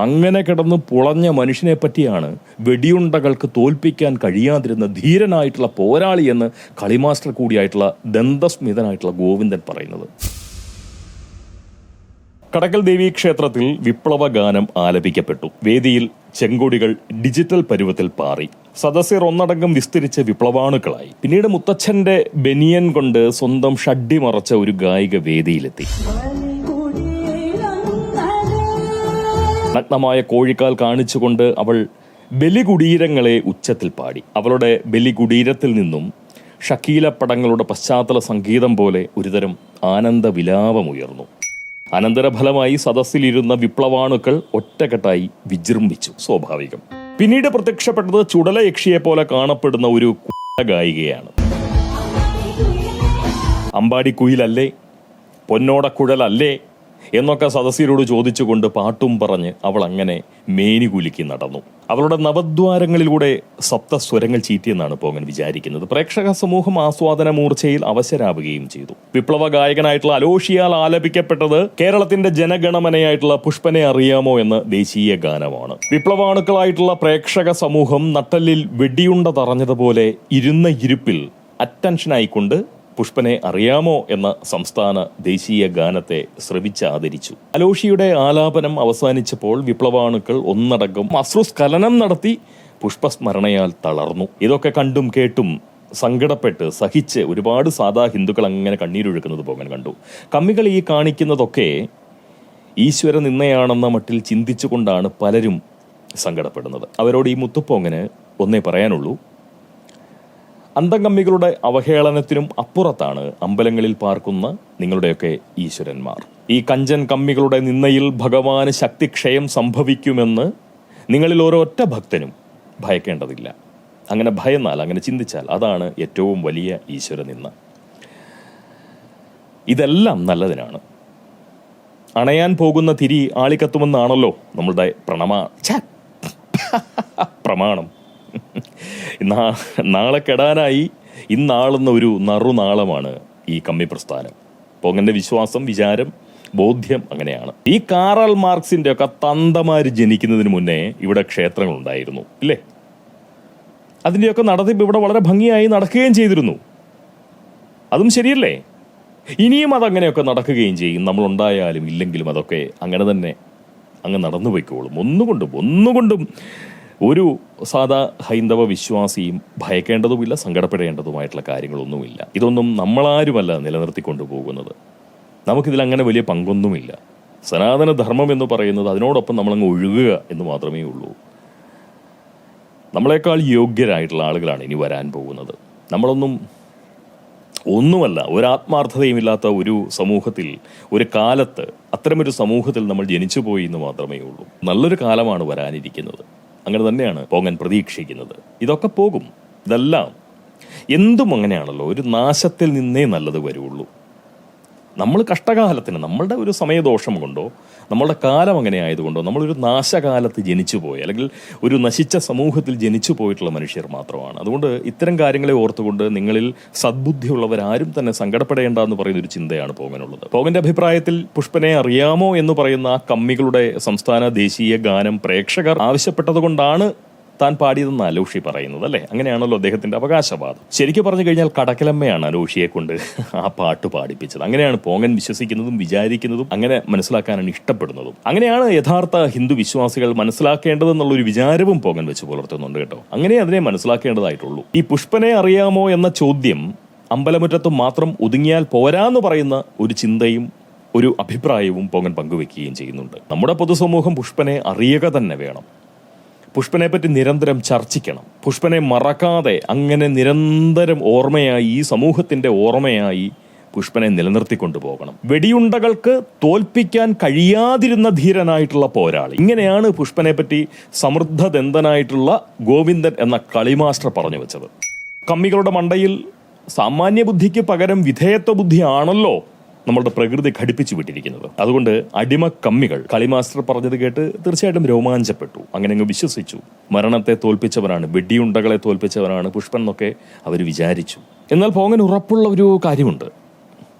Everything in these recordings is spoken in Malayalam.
അങ്ങനെ കിടന്ന് പുളഞ്ഞ മനുഷ്യനെ പറ്റിയാണ് വെടിയുണ്ടകൾക്ക് തോൽപ്പിക്കാൻ കഴിയാതിരുന്ന ധീരനായിട്ടുള്ള പോരാളി എന്ന് കളിമാസ്റ്റർ കൂടിയായിട്ടുള്ള ദന്തസ്മിതനായിട്ടുള്ള ഗോവിന്ദൻ പറയുന്നത്. കടക്കൽ ദേവി ക്ഷേത്രത്തിൽ വിപ്ലവ ഗാനം ആലപിക്കപ്പെട്ടു. വേദിയിൽ ചെങ്കൊടികൾ ഡിജിറ്റൽ പരുവത്തിൽ പാറി. സദസ്യർ ഒന്നടങ്കം വിസ്തരിച്ച് വിപ്ലവാണുക്കളായി. പിന്നീട് മുത്തച്ഛന്റെ ബനിയൻ കൊണ്ട് സ്വന്തം ഷഡ്ഡി മറച്ച ഒരു ഗായിക വേദിയിലെത്തി. നഗ്നമായ കോഴിക്കാൽ കാണിച്ചുകൊണ്ട് അവൾ ബലികുടീരങ്ങളെ ഉച്ചത്തിൽ പാടി. അവളുടെ ബലികുടീരത്തിൽ നിന്നും ഷക്കീല പടങ്ങളുടെ പശ്ചാത്തല സംഗീതം പോലെ ഒരുതരം ആനന്ദ വിലാപമുയർന്നു അനന്തരഫലമായി സദസ്സിലിരുന്ന വിപ്ലവാണുക്കൾ ഒറ്റക്കെട്ടായി വിജൃംഭിച്ചു സ്വാഭാവികം. പിന്നീട് പ്രത്യക്ഷപ്പെട്ടത് ചുടലയക്ഷിയെ പോലെ കാണപ്പെടുന്ന ഒരു ഗായികയാണ് അമ്പാടി കുയിലല്ലേ പൊന്നോടക്കുഴലല്ലേ? എന്നൊക്കെ സദസ്യരോട് ചോദിച്ചുകൊണ്ട് പാട്ടും പറഞ്ഞ് അവൾ അങ്ങനെ മേനികൂലിക്ക് കുലുക്കി നടന്നു. അവളുടെ നവദ്വാരങ്ങളിലൂടെ സപ്തസ്വരങ്ങൾ ചീറ്റിയെന്നാണ് പോങ്ങൻ വിചാരിക്കുന്നത്. പ്രേക്ഷക സമൂഹം ആസ്വാദന മൂർച്ചയിൽ അവശരാവുകയും ചെയ്തു. വിപ്ലവ ഗായകനായിട്ടുള്ള അലോഷിയാൽ ആലപിക്കപ്പെട്ടത് കേരളത്തിന്റെ ജനഗണമനയായിട്ടുള്ള പുഷ്പനെ അറിയാമോ എന്ന ദേശീയ ഗാനമാണ്. വിപ്ലവാണുക്കളായിട്ടുള്ള പ്രേക്ഷക സമൂഹം നട്ടലിൽ വെടിയുണ്ട തറഞ്ഞതുപോലെ ഇരുന്ന ഇരുപ്പിൽ അറ്റൻഷനായിക്കൊണ്ട് പുഷ്പനെ അറിയാമോ എന്ന സംസ്ഥാന ദേശീയ ഗാനത്തെ ശ്രവിച്ചാദരിച്ചു. അലോഷിയുടെ ആലാപനം അവസാനിച്ചപ്പോൾ വിപ്ലവാണുക്കൾ ഒന്നടങ്കം അശ്രുസ്ഖലനം നടത്തി പുഷ്പസ്മരണയാൽ തളർന്നു. ഇതൊക്കെ കണ്ടും കേട്ടും സങ്കടപ്പെട്ട് സഹിച്ച് ഒരുപാട് സാധാ ഹിന്ദുക്കൾ അങ്ങനെ കണ്ണീരൊഴുക്കുന്നത് പോകാൻ കണ്ടു. കമ്മികൾ ഈ കാണിക്കുന്നതൊക്കെ ഈശ്വര നിന്നയാണെന്ന മട്ടിൽ ചിന്തിച്ചുകൊണ്ടാണ് പലരും സങ്കടപ്പെടുന്നത്. അവരോട് ഈ മുത്തുപ്പോങ്ങന് ഒന്നേ പറയാനുള്ളൂ. അന്തംകമ്മികളുടെ അവഹേളനത്തിനും അപ്പുറത്താണ് അമ്പലങ്ങളിൽ പാർക്കുന്ന നിങ്ങളുടെയൊക്കെ ഈശ്വരന്മാർ. ഈ കഞ്ചൻ കമ്മികളുടെ നിന്നയിൽ ഭഗവാന് ശക്തിക്ഷയം സംഭവിക്കുമെന്ന് നിങ്ങളിൽ ഓരോറ്റ ഭക്തനും ഭയക്കേണ്ടതില്ല. അങ്ങനെ ഭയന്നാൽ അങ്ങനെ ചിന്തിച്ചാൽ അതാണ് ഏറ്റവും വലിയ ഈശ്വര നിന്ന ഇതെല്ലാം നല്ലതിനാണ്. അണയാൻ പോകുന്ന തിരി ആളിക്കത്തുമെന്നാണല്ലോ നമ്മളുടെ പ്രണമാ പ്രമാണം. നാളെ കെടാനായി ഇന്നാളുന്ന ഒരു നറുനാളമാണ് ഈ കമ്മി പ്രസ്ഥാനം. പൊങ്ങന്റെ വിശ്വാസം വിചാരം ബോധ്യം അങ്ങനെയാണ്. ഈ കാറൽ മാർക്സിന്റെ ഒക്കെ തന്തമാര് ജനിക്കുന്നതിന് മുന്നേ ഇവിടെ ക്ഷേത്രങ്ങൾ ഉണ്ടായിരുന്നു ഇല്ലേ? അതിന്റെയൊക്കെ നടത്തിപ്പ് ഇവിടെ വളരെ ഭംഗിയായി നടക്കുകയും ചെയ്തിരുന്നു. അതും ശരിയല്ലേ? ഇനിയും അതങ്ങനെയൊക്കെ നടക്കുകയും ചെയ്യും. നമ്മളുണ്ടായാലും ഇല്ലെങ്കിലും അതൊക്കെ അങ്ങനെ തന്നെ അങ്ങ് നടന്നു പോയിക്കോളും ഒന്നുകൊണ്ടും ഒന്നുകൊണ്ടും ഒരു സാധാ ഹൈന്ദവ വിശ്വാസിയും ഭയക്കേണ്ടതുമില്ല സങ്കടപ്പെടേണ്ടതുമായിട്ടുള്ള കാര്യങ്ങളൊന്നുമില്ല. ഇതൊന്നും നമ്മളാരുമല്ല നിലനിർത്തിക്കൊണ്ടു പോകുന്നത് നമുക്കിതിൽ അങ്ങനെ വലിയ പങ്കൊന്നുമില്ല. സനാതന ധർമ്മം എന്ന് പറയുന്നത് അതിനോടൊപ്പം നമ്മളങ്ങ് ഒഴുകുക എന്ന് മാത്രമേ ഉള്ളൂ. നമ്മളെക്കാൾ യോഗ്യരായിട്ടുള്ള ആളുകളാണ് ഇനി വരാൻ പോകുന്നത്. നമ്മളൊന്നും ഒന്നുമല്ല ഒരാത്മാർത്ഥതയും ഇല്ലാത്ത ഒരു സമൂഹത്തിൽ ഒരു കാലത്ത് അത്തരമൊരു സമൂഹത്തിൽ നമ്മൾ ജനിച്ചു പോയി എന്ന് മാത്രമേ ഉള്ളൂ. നല്ലൊരു കാലമാണ് വരാനിരിക്കുന്നത്. അങ്ങനെ തന്നെയാണ് പോങ്ങൻ പ്രതീക്ഷിക്കുന്നത്. ഇതൊക്കെ പോകും. ഇതെല്ലാം. എന്തും അങ്ങനെയാണല്ലോ. ഒരു നാശത്തിൽ നിന്നേ നല്ലത് വരുള്ളൂ. നമ്മൾ കഷ്ടകാലത്തിന് നമ്മളുടെ ഒരു സമയദോഷം കൊണ്ടോ നമ്മളുടെ കാലം അങ്ങനെ ആയതുകൊണ്ടോ നമ്മളൊരു നാശകാലത്ത് ജനിച്ചു പോയി അല്ലെങ്കിൽ ഒരു നശിച്ച സമൂഹത്തിൽ ജനിച്ചു പോയിട്ടുള്ള മനുഷ്യർ മാത്രമാണ്. അതുകൊണ്ട് ഇത്തരം കാര്യങ്ങളെ ഓർത്തുകൊണ്ട് നിങ്ങളിൽ സദ്ബുദ്ധിയുള്ളവരാരും തന്നെ സങ്കടപ്പെടേണ്ട എന്ന് പറയുന്ന ഒരു ചിന്തയാണ് പോകനുള്ളത്. പോകന്റെ അഭിപ്രായത്തിൽ പുഷ്പനെ അറിയാമോ എന്ന് പറയുന്ന ആ കമ്മികളുടെ സംസ്ഥാന ദേശീയ ഗാനം പ്രേക്ഷകർ ആവശ്യപ്പെട്ടതുകൊണ്ടാണ് താൻ പാടിയതെന്ന് അലോഷി പറയുന്നത് അല്ലേ? അങ്ങനെയാണല്ലോ അദ്ദേഹത്തിന്റെ അവകാശവാദം. ശരിക്കും പറഞ്ഞു കഴിഞ്ഞാൽ കടക്കലമ്മയാണ് അലോഷിയെ കൊണ്ട് ആ പാട്ട് പാടിപ്പിച്ചത്. അങ്ങനെയാണ് പോങ്ങൻ വിശ്വസിക്കുന്നതും വിചാരിക്കുന്നതും അങ്ങനെ മനസ്സിലാക്കാനാണ് ഇഷ്ടപ്പെടുന്നതും. അങ്ങനെയാണ് യഥാർത്ഥ ഹിന്ദു വിശ്വാസികൾ മനസ്സിലാക്കേണ്ടതെന്നുള്ള ഒരു വിചാരവും പോങ്ങൻ വെച്ച് പുലർത്തുന്നുണ്ട് കേട്ടോ. അങ്ങനെ അതിനെ മനസ്സിലാക്കേണ്ടതായിട്ടുള്ളൂ. ഈ പുഷ്പനെ അറിയാമോ എന്ന ചോദ്യം അമ്പലമുറ്റത്ത് മാത്രം ഒതുങ്ങിയാൽ പോരാന്ന് പറയുന്ന ഒരു ചിന്തയും ഒരു അഭിപ്രായവും പോങ്ങൻ പങ്കുവെക്കുകയും ചെയ്യുന്നുണ്ട്. നമ്മുടെ പൊതുസമൂഹം പുഷ്പനെ അറിയുക തന്നെ വേണം. പുഷ്പനെ പറ്റി നിരന്തരം ചർച്ചിക്കണം. പുഷ്പനെ മറക്കാതെ അങ്ങനെ നിരന്തരം ഓർമ്മയായി ഈ സമൂഹത്തിന്റെ ഓർമ്മയായി പുഷ്പനെ നിലനിർത്തിക്കൊണ്ടു പോകണം. വെടിയുണ്ടകൾക്ക് തോൽപ്പിക്കാൻ കഴിയാതിരുന്ന ധീരനായിട്ടുള്ള പോരാളി. ഇങ്ങനെയാണ് പുഷ്പനെ പറ്റി സമൃദ്ധദന്തനായിട്ടുള്ള ഗോവിന്ദൻ എന്ന കളിമാസ്റ്റർ പറഞ്ഞു വെച്ചത്. കമ്മികളുടെ മണ്ടയിൽ സാമാന്യ ബുദ്ധിക്ക് പകരം വിധേയത്വ ബുദ്ധിയാണല്ലോ നമ്മളുടെ പ്രകൃതി ഘടിപ്പിച്ചു വിട്ടിരിക്കുന്നത്. അതുകൊണ്ട് അടിമ കമ്മികൾ കളിമാസ്റ്റർ പറഞ്ഞത് കേട്ട് തീർച്ചയായിട്ടും രോമാഞ്ചപ്പെട്ടു. അങ്ങനെ അങ്ങ് വിശ്വസിച്ചു. മരണത്തെ തോൽപ്പിച്ചവരാണ് വെടിയുണ്ടകളെ തോൽപ്പിച്ചവരാണ് പുഷ്പൻ എന്നൊക്കെ അവർ വിചാരിച്ചു. എന്നാൽ പോങ്ങൻ ഉറപ്പുള്ള ഒരു കാര്യമുണ്ട്.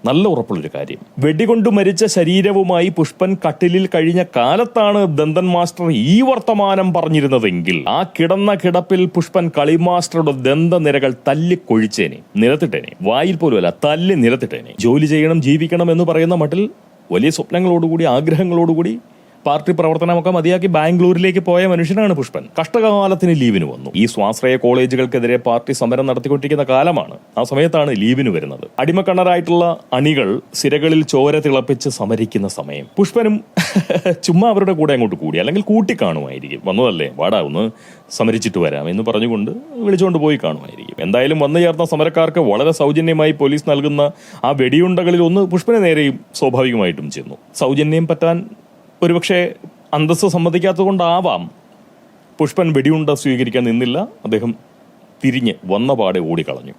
നല്ല ഉറപ്പുള്ളൊരു കാര്യം. വെടികൊണ്ട് മരിച്ച ശരീരവുമായി പുഷ്പൻ കട്ടിലിൽ കഴിഞ്ഞ കാലത്താണ് ദന്തൻ മാസ്റ്റർ ഈ വർത്തമാനം പറഞ്ഞിരുന്നതെങ്കിൽ ആ കിടന്ന കിടപ്പിൽ പുഷ്പൻ കളിമാസ്റ്ററുടെ ദന്ത ദന്തനിരകൾ തല്ലിക്കൊഴിച്ചേനെ നിലത്തിട്ടേനെ വായിൽ പോലും അല്ല തല്ലി നിലത്തിട്ടേനെ ജോലി ചെയ്യണം ജീവിക്കണം എന്ന് പറയുന്ന മട്ടിൽ വലിയ സ്വപ്നങ്ങളോടുകൂടി ആഗ്രഹങ്ങളോടുകൂടി പാർട്ടി പ്രവർത്തനമൊക്കെ മതിയാക്കി ബാംഗ്ലൂരിലേക്ക് പോയ മനുഷ്യനാണ് പുഷ്പൻ. കഷ്ടകാലത്തിന് ലീവിന് വന്നു. ഈ സ്വാശ്രയ കോളേജുകൾക്കെതിരെ പാർട്ടി സമരം നടത്തിക്കൊണ്ടിരിക്കുന്ന കാലമാണ് ആ സമയത്താണ് ലീവിന് വരുന്നത്. അടിമക്കണ്ണരായിട്ടുള്ള അണികൾ സിരകളിൽ ചോര തിളപ്പിച്ച് സമരിക്കുന്ന സമയം. പുഷ്പനും ചുമ്മാ അവരുടെ കൂടെ അങ്ങോട്ട് കൂടി അല്ലെങ്കിൽ കൂട്ടി കാണുമായിരിക്കും വന്നതല്ലേ വാടാ ഒന്ന് സമരിച്ചിട്ട് വരാം എന്ന് പറഞ്ഞുകൊണ്ട് വിളിച്ചുകൊണ്ട് പോയി കാണുമായിരിക്കും. എന്തായാലും വന്നു ചേർന്ന സമരക്കാർക്ക് വളരെ സൗജന്യമായി പോലീസ് നൽകുന്ന ആ വെടിയുണ്ടകളിൽ ഒന്ന് പുഷ്പന് നേരെയും സ്വാഭാവികമായിട്ടും ചെന്നു. സൗജന്യം പറ്റാൻ ഒരുപക്ഷെ അന്തസ്സ് സമ്മതിക്കാത്തതുകൊണ്ടാവാം പുഷ്പൻ വെടിയുണ്ട സ്വീകരിക്കാൻ നിന്നില്ല. അദ്ദേഹം തിരിഞ്ഞ് വന്ന പാടെ ഓടിക്കളഞ്ഞു.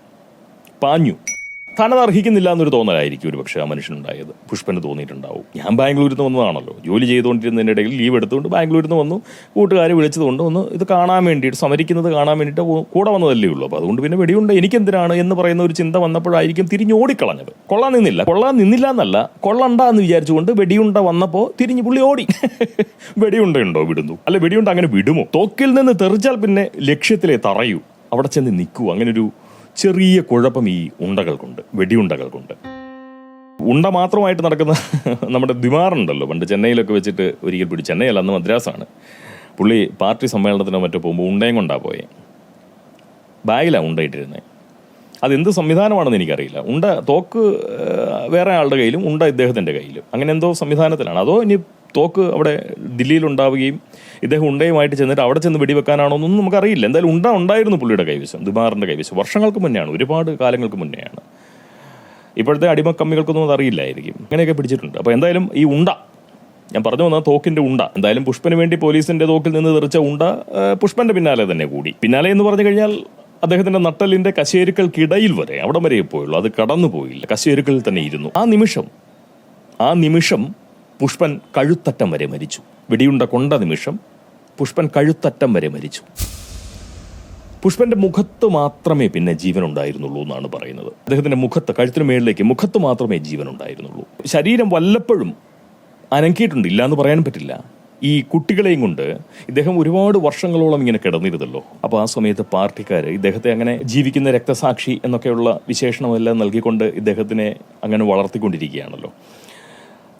പാഞ്ഞു. താനത് അർഹിക്കുന്നില്ല എന്നൊരു തോന്നലായിരിക്കും ഒരു പക്ഷേ ആ മനുഷ്യനുണ്ടായത്. പുഷ്പന് തോന്നിയിട്ടുണ്ടാവും. ഞാൻ ബാംഗ്ലൂരിൽ നിന്ന് വന്നതാണല്ലോ. ജോലി ചെയ്തുകൊണ്ടിരുന്നതിന്റെ ഇടയിൽ ലീവ് എടുത്തുകൊണ്ട് ബാംഗ്ലൂരിൽ നിന്ന് വന്നു. കൂട്ടുകാരെ വിളിച്ചതുകൊണ്ട് ഒന്ന് ഇത് കാണാൻ വേണ്ടിയിട്ട് സമരിക്കുന്നത് കാണാൻ വേണ്ടിയിട്ട് കൂടെ വന്നതല്ലേ ഉള്ളൂ. അപ്പോൾ അതുകൊണ്ട് പിന്നെ വെടിയുണ്ട് എനിക്കെന്തിനാണ് എന്ന് പറയുന്ന ഒരു ചിന്ത വന്നപ്പോഴായിരിക്കും തിരിഞ്ഞ് ഓടിക്കളഞ്ഞത്. കൊള്ളാൻ നിന്നില്ല. കൊള്ളാൻ നിന്നില്ല എന്നല്ല കൊള്ളണ്ട എന്ന് വിചാരിച്ചുകൊണ്ട് വെടിയുണ്ട വന്നപ്പോൾ തിരിഞ്ഞ് പുള്ളി ഓടി. വെടിയുണ്ട ഉണ്ടോ? വിടുന്നു. അല്ല വെടിയുണ്ട അങ്ങനെ വിടുമോ? തോക്കിൽ നിന്ന് തെറിച്ചാൽ പിന്നെ ലക്ഷ്യത്തിലെ തറയൂ. അവിടെ ചെന്ന് നിൽക്കൂ. അങ്ങനെ ഒരു ചെറിയ കുഴപ്പം ഈ ഉണ്ടകൾക്കുണ്ട് വെടിയുണ്ടകൾക്കുണ്ട്. ഉണ്ട മാത്രമായിട്ട് നടക്കുന്ന നമ്മുടെ ദിമാറുണ്ടല്ലോ പണ്ട് ചെന്നൈയിലൊക്കെ വെച്ചിട്ട് ഒരിക്കൽ പിടി ചെന്നൈയല്ല അന്ന് മദ്രാസാണ്. പുള്ളി പാർട്ടി സമ്മേളനത്തിനോ മറ്റോ പോകുമ്പോൾ ഉണ്ടയും കൊണ്ടാ പോയെ. ബാഗിലാണ് ഉണ്ടയിട്ടിരുന്നത് അതെന്ത് സംവിധാനമാണെന്ന് എനിക്കറിയില്ല. ഉണ്ട തോക്ക് വേറെ ആളുടെ കയ്യിലും ഉണ്ട ഇദ്ദേഹത്തിന്റെ കയ്യിലും. അങ്ങനെ എന്തോ സംവിധാനത്തിലാണ്. അതോ ഇനി തോക്ക് അവിടെ ദില്ലിയിൽ ഉണ്ടാവുകയും ഇദ്ദേഹം ഉണ്ടയുമായിട്ട് ചെന്നിട്ട് അവിടെ ചെന്ന് വെടിവെക്കാനാണോ എന്നൊന്നും നമുക്കറിയില്ല. എന്തായാലും ഉണ്ട ഉണ്ടായിരുന്നു പുള്ളിയുടെ കൈവശം ദിമാറിന്റെ കൈവശം. വർഷങ്ങൾക്ക് മുന്നെയാണ് ഒരുപാട് കാലങ്ങൾക്ക് മുന്നെയാണ്. ഇപ്പോഴത്തെ അടിമക്കമ്മികൾക്കൊന്നും കമ്മികൾക്കൊന്നും അറിയില്ലായിരിക്കും അങ്ങനെയൊക്കെ പിടിച്ചിട്ടുണ്ട്. അപ്പോൾ എന്തായാലും ഈ ഉണ്ട ഞാൻ പറഞ്ഞു വന്ന തോക്കിന്റെ ഉണ്ട. എന്തായാലും പുഷ്പന് വേണ്ടി പോലീസിന്റെ തോക്കിൽ നിന്ന് തെറിച്ച ഉണ്ട പുഷ്പന്റെ പിന്നാലെ തന്നെ കൂടി. പിന്നാലെ എന്ന് പറഞ്ഞു കഴിഞ്ഞാൽ അദ്ദേഹത്തിന്റെ നട്ടലിന്റെ കശേരുക്കൾക്കിടയിൽ വരെ അവിടെ വരെ പോയുള്ളൂ. അത് കടന്നു പോയില്ല കശേരുക്കളിൽ തന്നെ ഇരുന്നു. ആ നിമിഷം ആ നിമിഷം പുഷ്പൻ കഴുത്തറ്റം വരെ മരിച്ചു. വെടിയുണ്ട കൊണ്ട നിമിഷം പുഷ്പൻ കഴുത്തറ്റം വരെ മരിച്ചു. പുഷ്പന്റെ മുഖത്ത് മാത്രമേ പിന്നെ ജീവൻ ഉണ്ടായിരുന്നുള്ളൂ എന്നാണ് പറയുന്നത്. അദ്ദേഹത്തിന്റെ മുഖത്ത് കഴുത്തിന് മേളിലേക്ക് മുഖത്ത് മാത്രമേ ജീവൻ ഉണ്ടായിരുന്നുള്ളൂ ശരീരം വല്ലപ്പോഴും അനങ്ങിയിട്ടുണ്ടില്ല എന്ന് പറയാൻ പറ്റില്ല. ഈ കുട്ടികളെയും കൊണ്ട് ഇദ്ദേഹം ഒരുപാട് വർഷങ്ങളോളം ഇങ്ങനെ കിടന്നിരുന്നല്ലോ. അപ്പോൾ ആ സമയത്ത് പാർട്ടിക്കാർ ഇദ്ദേഹത്തെ അങ്ങനെ ജീവിക്കുന്ന രക്തസാക്ഷി എന്നൊക്കെയുള്ള വിശേഷണമെല്ലാം നൽകിക്കൊണ്ട് ഇദ്ദേഹത്തിനെ അങ്ങനെ വളർത്തിക്കൊണ്ടിരിക്കുകയാണല്ലോ.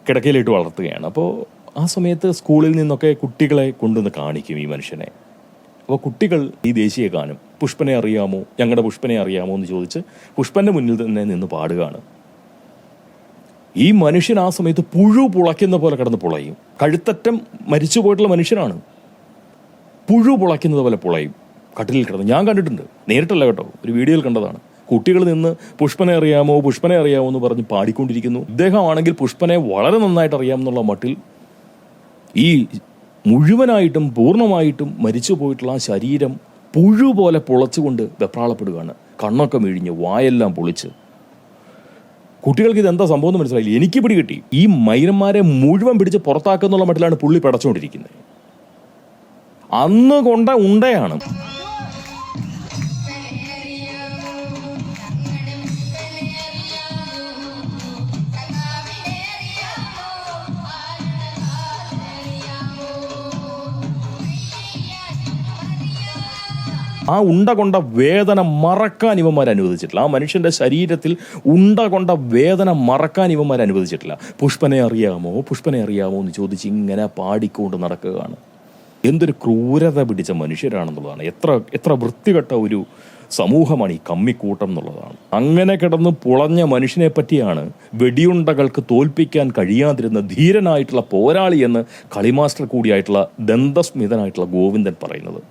കിടക്കയിലിട്ട് വളർത്തുകയാണ്. അപ്പോൾ ആ സമയത്ത് സ്കൂളിൽ നിന്നൊക്കെ കുട്ടികളെ കൊണ്ടുവന്ന് കാണിക്കും ഈ മനുഷ്യനെ. അപ്പോൾ കുട്ടികൾ ഈ ദേശീയ ഗാനം പുഷ്പനെ അറിയാമോ? ഞങ്ങളുടെ പുഷ്പനെ അറിയാമോ? എന്ന് ചോദിച്ച് പുഷ്പന്റെ മുന്നിൽ തന്നെ നിന്ന് പാടുകയാണ്. ഈ മനുഷ്യൻ ആ സമയത്ത് പുഴു പുളയ്ക്കുന്ന പോലെ കിടന്ന് പുളയും. കഴുത്തറ്റം മരിച്ചു പോയിട്ടുള്ള മനുഷ്യനാണ്. പുഴു പുളയ്ക്കുന്നത് പോലെ പുളയും. കട്ടിലിൽ കിടന്ന്. ഞാൻ കണ്ടിട്ടുണ്ട്. നേരിട്ടല്ല കേട്ടോ. ഒരു വീഡിയോയിൽ കണ്ടതാണ്. കുട്ടികൾ നിന്ന് പുഷ്പനെ അറിയാമോ പുഷ്പനെ അറിയാമോ എന്ന് പറഞ്ഞ് പാടിക്കൊണ്ടിരിക്കുന്നു. ഇദ്ദേഹമാണെങ്കിൽ പുഷ്പനെ വളരെ നന്നായിട്ട് അറിയാമെന്നുള്ള മട്ടിൽ ഈ മുഴുവനായിട്ടും പൂർണമായിട്ടും മരിച്ചു പോയിട്ടുള്ള ആ ശരീരം പുഴു പോലെ പൊളച്ചുകൊണ്ട് വെപ്രാളപ്പെടുകയാണ്. കണ്ണൊക്കെ മിഴിഞ്ഞ് വായെല്ലാം പൊളിച്ച്. കുട്ടികൾക്ക് ഇത് എന്താ സംഭവം എന്ന് മനസ്സിലായില്ല. എനിക്ക് പിടികിട്ടി ഈ മൈനന്മാരെ മുഴുവൻ പിടിച്ച് പുറത്താക്കുന്നുള്ള മട്ടിലാണ് പുള്ളി പടച്ചുകൊണ്ടിരിക്കുന്നത് അന്ന് കൊണ്ട ഉണ്ടയാണ്. ആ ഉണ്ട കൊണ്ട വേദന മറക്കാൻ ഇവന്മാർ അനുവദിച്ചിട്ടില്ല. ആ മനുഷ്യന്റെ ശരീരത്തിൽ ഉണ്ട കൊണ്ട വേദന മറക്കാൻ ഇവന്മാർ അനുവദിച്ചിട്ടില്ല. പുഷ്പനെ അറിയാമോ? പുഷ്പനെ അറിയാമോ എന്ന് ചോദിച്ച് ഇങ്ങനെ പാടിക്കൊണ്ട് നടക്കുകയാണ്. എന്തൊരു ക്രൂരത പിടിച്ച മനുഷ്യരാണെന്നുള്ളതാണ്. എത്ര എത്ര വൃത്തികെട്ട ഒരു സമൂഹമാണ് ഈ കമ്മിക്കൂട്ടം എന്നുള്ളതാണ്. അങ്ങനെ കിടന്ന് പുളഞ്ഞ മനുഷ്യനെ പറ്റിയാണ് വെടിയുണ്ടകൾക്ക് തോൽപ്പിക്കാൻ കഴിയാതിരുന്ന ധീരനായിട്ടുള്ള പോരാളി എന്ന് കളിമാസ്റ്റർ കൂടിയായിട്ടുള്ള ദന്തസ്മിതനായിട്ടുള്ള ഗോവിന്ദൻ പറയുന്നത്.